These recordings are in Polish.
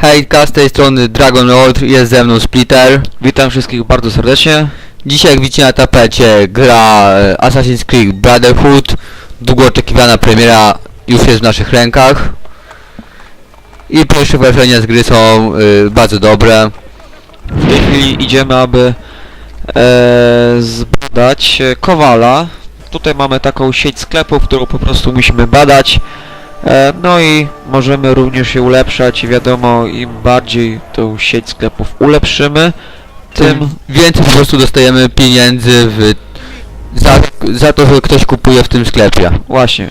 Hejka, z tej strony Dragon Lord, jest ze mną Splitter. Witam wszystkich bardzo serdecznie. Dzisiaj jak widzicie na tapecie gra e, Assassin's Creed Brotherhood. Długo oczekiwana premiera już jest w naszych rękach. I pierwsze wrażenia z gry są y, bardzo dobre. W tej chwili idziemy, aby e, zbadać e, Kowala. Tutaj mamy taką sieć sklepów, którą po prostu musimy badać. E, no i możemy również się ulepszać. Wiadomo, im bardziej tą sieć sklepów ulepszymy, tym więcej po prostu dostajemy pieniędzy w, za, za to, że ktoś kupuje w tym sklepie. właśnie.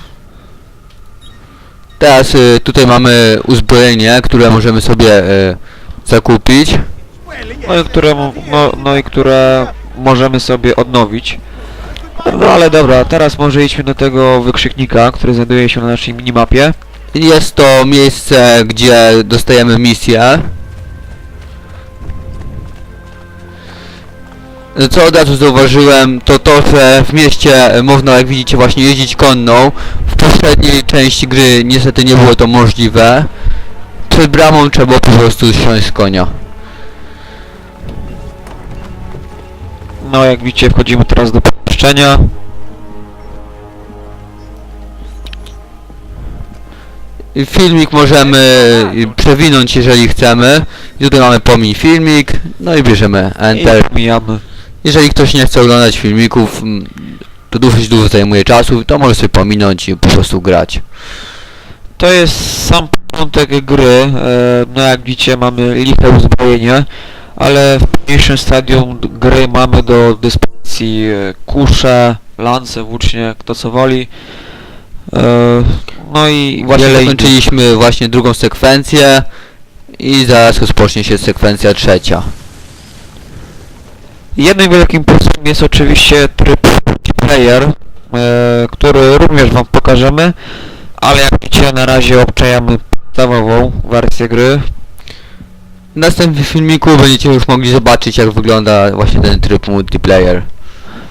Teraz y, tutaj mamy uzbrojenie, które możemy sobie y, zakupić. No i które, no, no i które możemy sobie odnowić. No ale dobra, teraz może idźmy do tego wykrzyknika, który znajduje się na naszej minimapie. Jest to miejsce, gdzie dostajemy misję. Co od razu zauważyłem, to to, że w mieście można, jak widzicie, właśnie jeździć konną. W poprzedniej części gry niestety nie było to możliwe. Przed bramą trzeba po prostu siąść z konia. No jak widzicie wchodzimy teraz do pomieszczenia. Filmik możemy y, przewinąć, jeżeli chcemy. I tutaj mamy pomiń filmik, no i bierzemy Enter. I. Jeżeli ktoś nie chce oglądać filmików, mm, to dosyć dużo zajmuje czasu, to może sobie pominąć i po prostu grać. To jest sam początek gry. E, no jak widzicie mamy liche uzbrojenie, ale w późniejszym stadium gry mamy do dyspozycji e, kusze, lance, włócznie, kto co woli. E, no i Właśnie wiele zakończyliśmy właśnie drugą sekwencję i zaraz rozpocznie się sekwencja trzecia. Jednym wielkim plusem jest oczywiście tryb player, e, który również wam pokażemy, ale jak widzicie na razie obczajamy podstawową wersję gry. W następnym filmiku będziecie już mogli zobaczyć jak wygląda właśnie ten tryb multiplayer.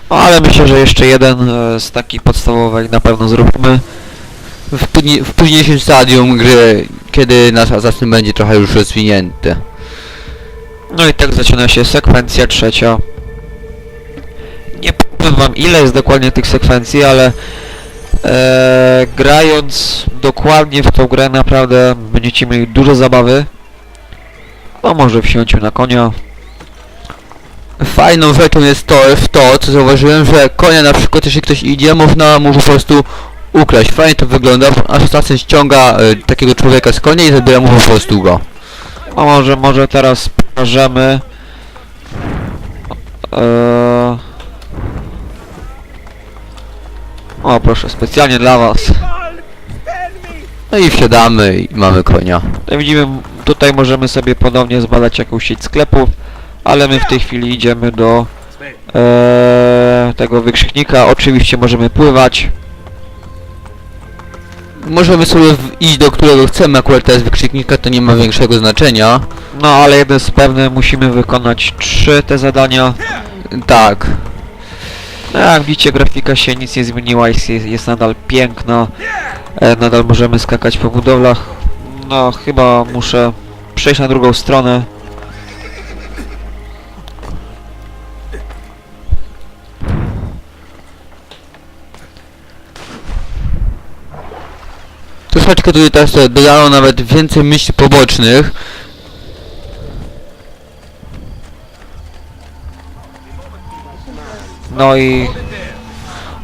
Ale myślę, że jeszcze jeden e, z takich podstawowych na pewno zrobimy. W, w późniejszym stadium gry, kiedy nasz asasyn będzie trochę już rozwinięty. No i tak zaczyna się sekwencja trzecia. Nie powiem wam ile jest dokładnie tych sekwencji, ale e, grając dokładnie w tą grę naprawdę będziecie mieli dużo zabawy. No może wsiądźmy na konia. Fajną rzeczą jest to, w to, co zauważyłem, że konia na przykład, jeśli ktoś idzie, można mu po prostu ukraść. Fajnie to wygląda, aż asasyn ściąga y, takiego człowieka z konia i zabiera mu po prostu go. A może, może teraz pokażemy. Eee... O proszę, specjalnie dla was. No i wsiadamy i mamy konia. Jak widzimy, tutaj możemy sobie ponownie zbadać jakąś sieć sklepów, ale my w tej chwili idziemy do eee, tego wykrzyknika. Oczywiście możemy pływać. Możemy sobie iść do którego chcemy, akurat teraz wykrzyknika to nie ma większego znaczenia. No ale jedno jest pewne, musimy wykonać trzy te zadania. Tak. No, jak widzicie, grafika się nic nie zmieniła, jest, jest, jest nadal piękna. E, nadal możemy skakać po budowlach. No, chyba muszę przejść na drugą stronę. Troszeczkę tutaj teraz to dodano nawet więcej myśli pobocznych. No i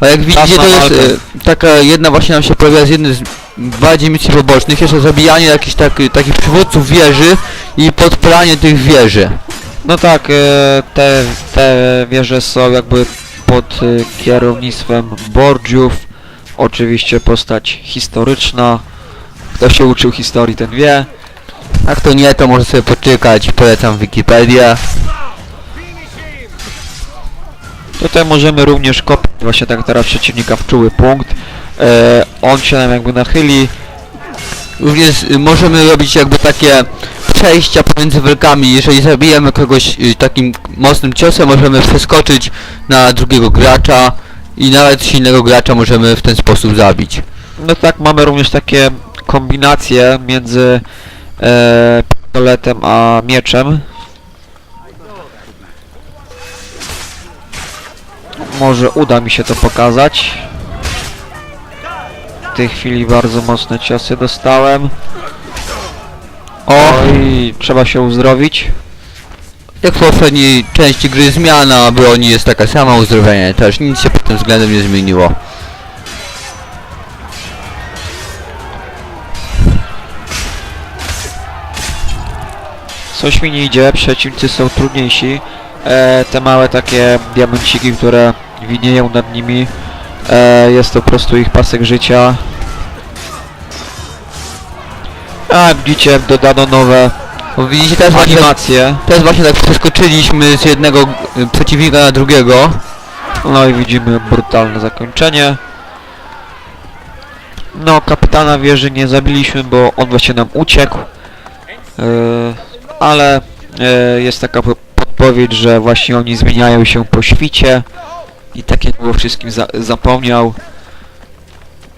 A jak widzicie to jest e, taka jedna właśnie nam się pojawia z jednej z bardziej misji pobocznych, jeszcze zabijanie jakichś tak, takich przywódców wieży i podpalanie tych wieży. No tak, e, te, te wieże są jakby pod e, kierownictwem Borgiów. Oczywiście postać historyczna. Kto się uczył historii, ten wie. A kto nie, to może sobie poczekać, polecam Wikipedię. Tutaj możemy również kopać właśnie tak teraz przeciwnika w czuły punkt. E, on się nam jakby nachyli. Również możemy robić jakby takie przejścia pomiędzy walkami. Jeżeli zabijemy kogoś y, takim mocnym ciosem, możemy przeskoczyć na drugiego gracza i nawet silnego gracza możemy w ten sposób zabić. No tak, mamy również takie kombinacje między e, pistoletem a mieczem. Może uda mi się to pokazać. W tej chwili bardzo mocne ciosy dostałem. Oj, trzeba się uzdrowić. Jak w poprzedniej części gry zmiana broni jest taka sama, uzdrowienie też, nic się pod tym względem nie zmieniło. Coś mi nie idzie, przeciwnicy są trudniejsi. E, te małe takie diamenciki, które widnieją nad nimi. E, jest to po prostu ich pasek życia. A widzicie, dodano nowe Bo widzicie, teraz właśnie, animacje. teraz właśnie tak przeskoczyliśmy z jednego y, przeciwnika na drugiego. No i widzimy brutalne zakończenie. No, kapitana wieży nie zabiliśmy, bo on właśnie nam uciekł. E, ale e, jest taka po- podpowiedź, że właśnie oni zmieniają się po świcie. I tak jak o wszystkim za zapomniał,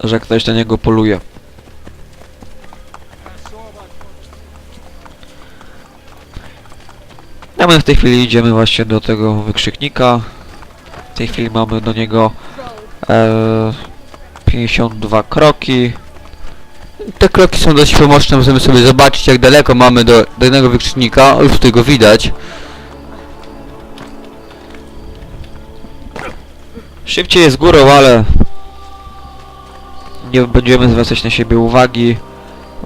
że ktoś na niego poluje. A my w tej chwili idziemy właśnie do tego wykrzyknika. W tej chwili mamy do niego e, 52 kroki. Te kroki są dość pomocne, możemy sobie zobaczyć jak daleko mamy do danego wykrzyknika, O, już tutaj go widać. Szybciej jest górą, ale nie będziemy zwracać na siebie uwagi.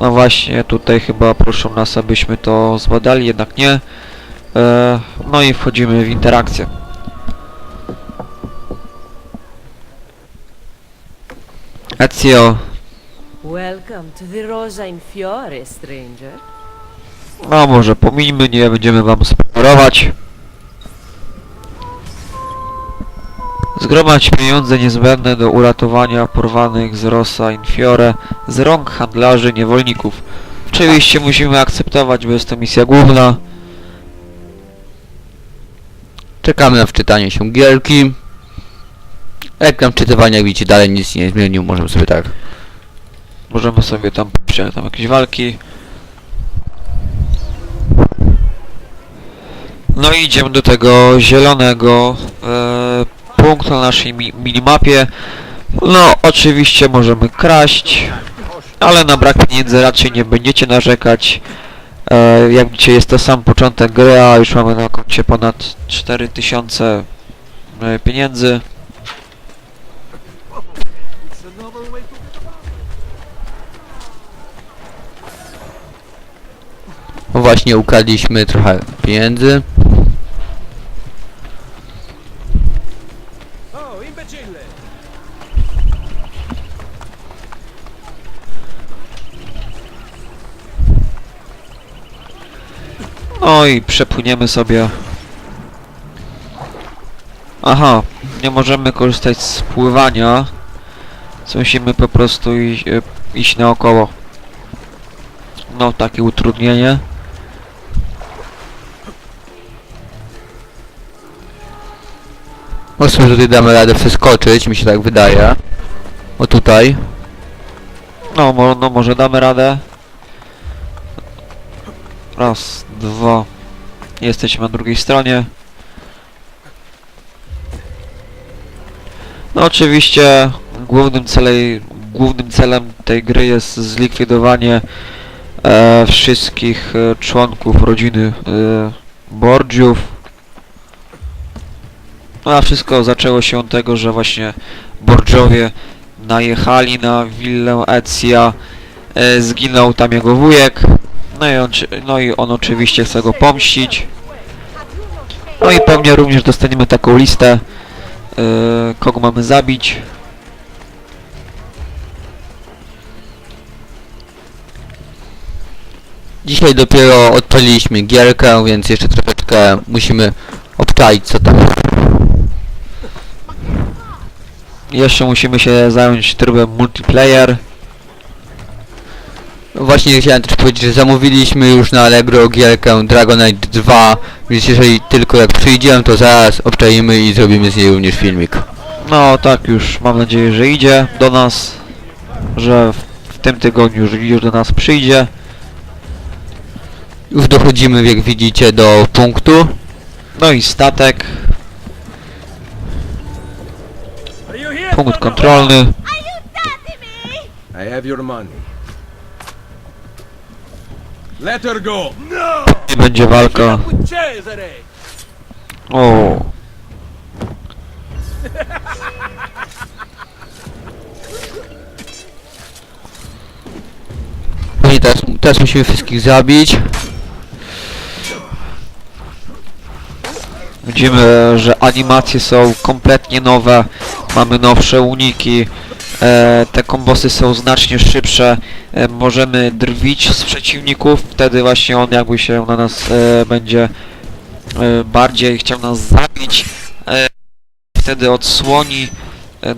No właśnie, tutaj chyba proszą nas, abyśmy to zbadali, jednak nie. E, no i wchodzimy w interakcję. Ezio, Welcome to the Rosa in Fiore, stranger. no może pomińmy, nie będziemy wam spoilerować. Zgromadź pieniądze niezbędne do uratowania porwanych z Rosa Infiore z rąk handlarzy niewolników. Oczywiście musimy akceptować, bo jest to misja główna. Czekamy na wczytanie się gierki. Ekran wczytywania, jak widzicie, dalej nic nie zmienił, możemy sobie tak. Możemy sobie tam pójść, tam jakieś walki. No i idziemy do tego zielonego e, punktu na naszej mi minimapie. No, oczywiście możemy kraść, ale na brak pieniędzy raczej nie będziecie narzekać. E, jak widzicie, jest to sam początek gry, a już mamy na koncie ponad 4000 e, pieniędzy. Właśnie ukradliśmy trochę pieniędzy. No i przepłyniemy sobie. Aha, nie możemy korzystać z pływania. Co musimy po prostu iść, e, iść naokoło. No, takie utrudnienie. Sobie tutaj damy radę przeskoczyć, mi się tak wydaje. O tutaj. No, mo, no może damy radę. Raz, dwa. Jesteśmy na drugiej stronie. No oczywiście głównym, celej, głównym celem tej gry jest zlikwidowanie e, wszystkich e, członków rodziny e. No a wszystko zaczęło się od tego, że właśnie Borgiowie najechali na willę Ezia, e, zginął tam jego wujek, no i, on, no i on oczywiście chce go pomścić. No i pewnie również dostaniemy taką listę, e, kogo mamy zabić. Dzisiaj dopiero odpaliliśmy gierkę, więc jeszcze troszeczkę musimy obczaić co tam. Jeszcze musimy się zająć trybem multiplayer. Właśnie chciałem też powiedzieć, że zamówiliśmy już na Allegro gierkę Dragon Age 2, więc jeżeli tylko jak przyjdziemy, to zaraz obczaimy i zrobimy z niej również filmik. No tak już mam nadzieję, że idzie do nas, że w, w tym tygodniu już, już do nas przyjdzie. Już dochodzimy, jak widzicie, do punktu. No i statek, punkt kontrolny. I have your money. Let her go. Nie będzie walka. O. Później teraz, teraz musimy wszystkich zabić. Widzimy, że animacje są kompletnie nowe, mamy nowsze uniki, e, te kombosy są znacznie szybsze, e, możemy drwić z przeciwników, wtedy właśnie on jakby się na nas e, będzie bardziej chciał nas zabić, wtedy odsłoni,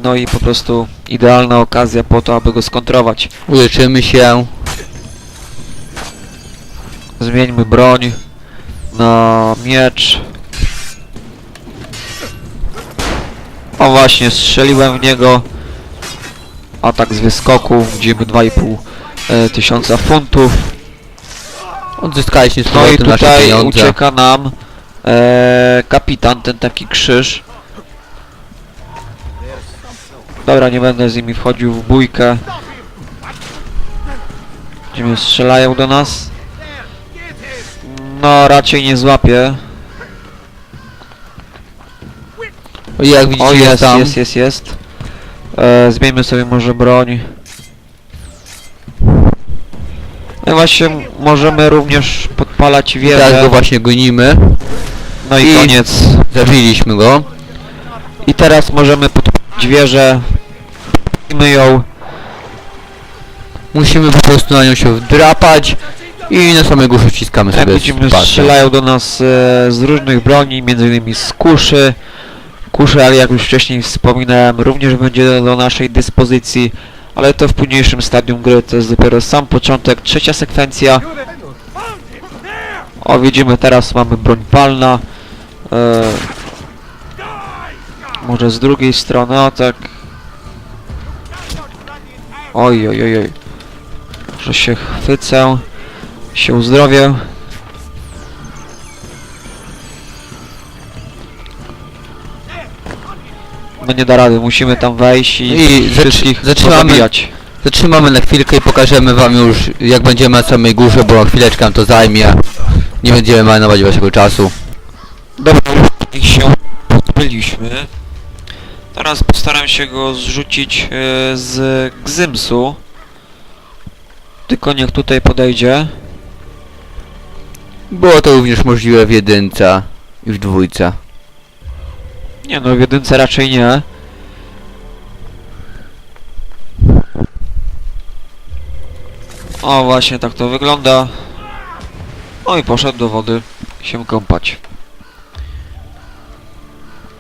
no i po prostu idealna okazja po to, aby go skontrować. Uleczymy się. Zmieńmy broń na miecz. O właśnie, strzeliłem w niego. Atak z wyskoku, widzimy 2,5 e, tysiąca funtów. Odzyskaliśmy No i tutaj ucieka nam e, kapitan, ten taki krzyż. Dobra, nie będę z nimi wchodził w bójkę. Widzimy, strzelają do nas. No, raczej nie złapię. O, jak widzicie, O, jest jest, tam. jest, jest, jest. E, zmieńmy sobie może broń. No i właśnie możemy również podpalać Teraz go wieżę. właśnie gonimy. No i i- koniec. Zabiliśmy go. I teraz możemy podpalić wieżę. Podpalimy ją. Musimy po prostu na nią się wdrapać i na samego górze wciskamy Jak sobie widzimy spację. strzelają do nas e, z różnych broni, między innymi z kuszy. Kuszy, ale jak już wcześniej wspominałem, również będzie do, do naszej dyspozycji, ale to w późniejszym stadium gry, to jest dopiero sam początek, trzecia sekwencja. O, widzimy teraz mamy broń palna. E, może z drugiej strony, o tak. Oj, oj, oj, oj. Że się chwycę, się uzdrowię. No nie da rady, musimy tam wejść i, I wszystkich zatrzymamy-. Zatrzymamy na chwilkę i pokażemy wam już jak będziemy na samej górze, bo chwileczkę nam to zajmie. Nie będziemy marnować waszego czasu. Dobra, ich się pozbyliśmy. Teraz postaram się go zrzucić e, z Gzymsu. Tylko niech tutaj podejdzie. Było to również możliwe w jedynce i w dwójce. Nie no, w jedynce raczej nie. O, właśnie tak to wygląda. No i poszedł do wody się kąpać.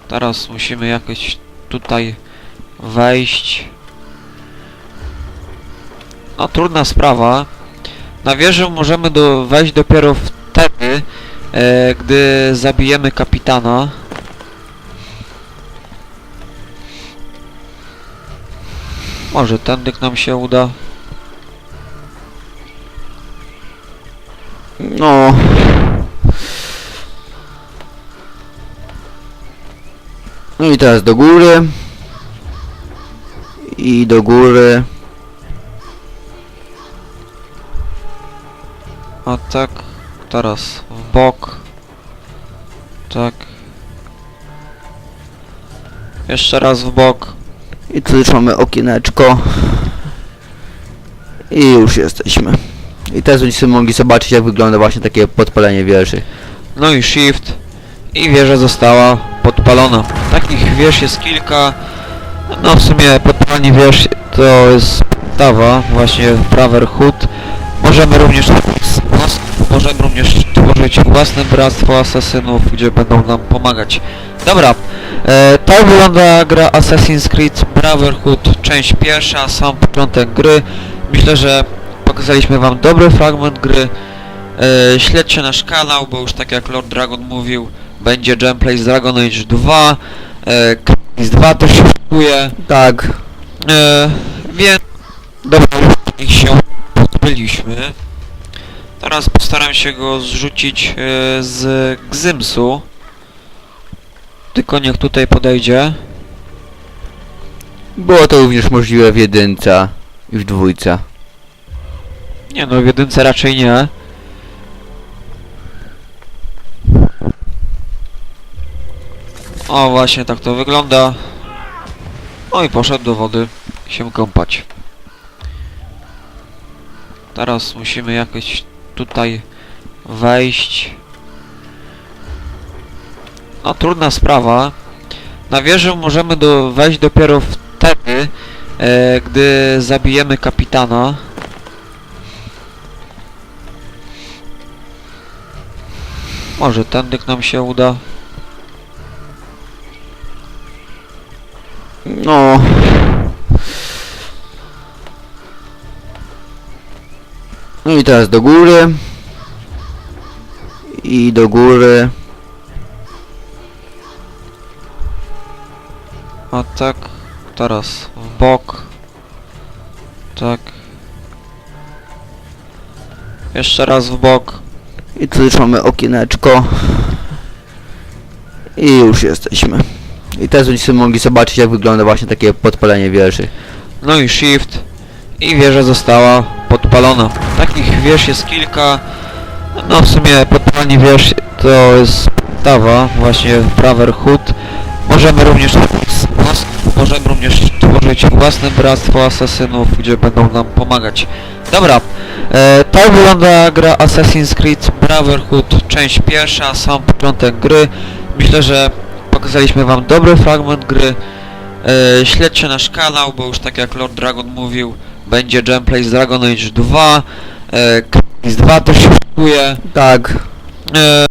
Teraz musimy jakoś tutaj wejść. No trudna sprawa. Na wieżę możemy do, wejść dopiero wtedy, e, gdy zabijemy kapitana. Może tędy nam się uda. No. No i teraz do góry. I do góry. A tak, teraz w bok. Tak. Jeszcze raz w bok. I tu już mamy okieneczko. I już jesteśmy. I teraz będziecie mogli zobaczyć jak wygląda właśnie takie podpalenie wieży. No i shift. I wieża została podpalona. Takich wież jest kilka. No w sumie podpalenie wież to jest podstawa. Właśnie Brotherhood. Możemy również możemy również tworzyć własne bractwo asasynów, gdzie będą nam pomagać. Dobra, e, tak wygląda gra Assassin's Creed Brotherhood, część pierwsza, sam początek gry. Myślę, że pokazaliśmy wam dobry fragment gry. E, śledźcie nasz kanał, bo już tak jak Lord Dragon mówił, będzie gameplay z Dragon Age 2. E, Crysis 2 też się szykuje. Tak. E, więc dobra, ich się pozbyliśmy. Teraz Teraz postaram się go zrzucić e, z Gzymsu. Tylko niech tutaj podejdzie. Było to również możliwe w jedynce i w dwójce. Nie no, w jedynce raczej nie. O, właśnie tak to wygląda. No i poszedł do wody się kąpać. Teraz musimy jakoś tutaj wejść. No trudna sprawa. Na wieżę możemy do, wejść dopiero wtedy, e, gdy zabijemy kapitana. Może tędy nam się uda. No. No i teraz do góry. I do góry. A tak, teraz w bok. Tak. Jeszcze raz w bok. I tu już mamy okieneczko. I już jesteśmy. I teraz będziecie mogli zobaczyć jak wygląda właśnie takie podpalenie wieży. No i shift. I wieża została podpalona. Takich wież jest kilka. No w sumie podpalenie wież to jest podstawa. Właśnie Brotherhood. Możemy również możemy również tworzyć własne bractwo asasynów, gdzie będą nam pomagać. Dobra, e, tak wygląda gra Assassin's Creed Brotherhood, część pierwsza, sam początek gry. Myślę, że pokazaliśmy wam dobry fragment gry. E, śledźcie nasz kanał, bo już tak jak Lord Dragon mówił, będzie gameplay z Dragon Age 2. E, Crysis 2 też się szykuje. Tak. E,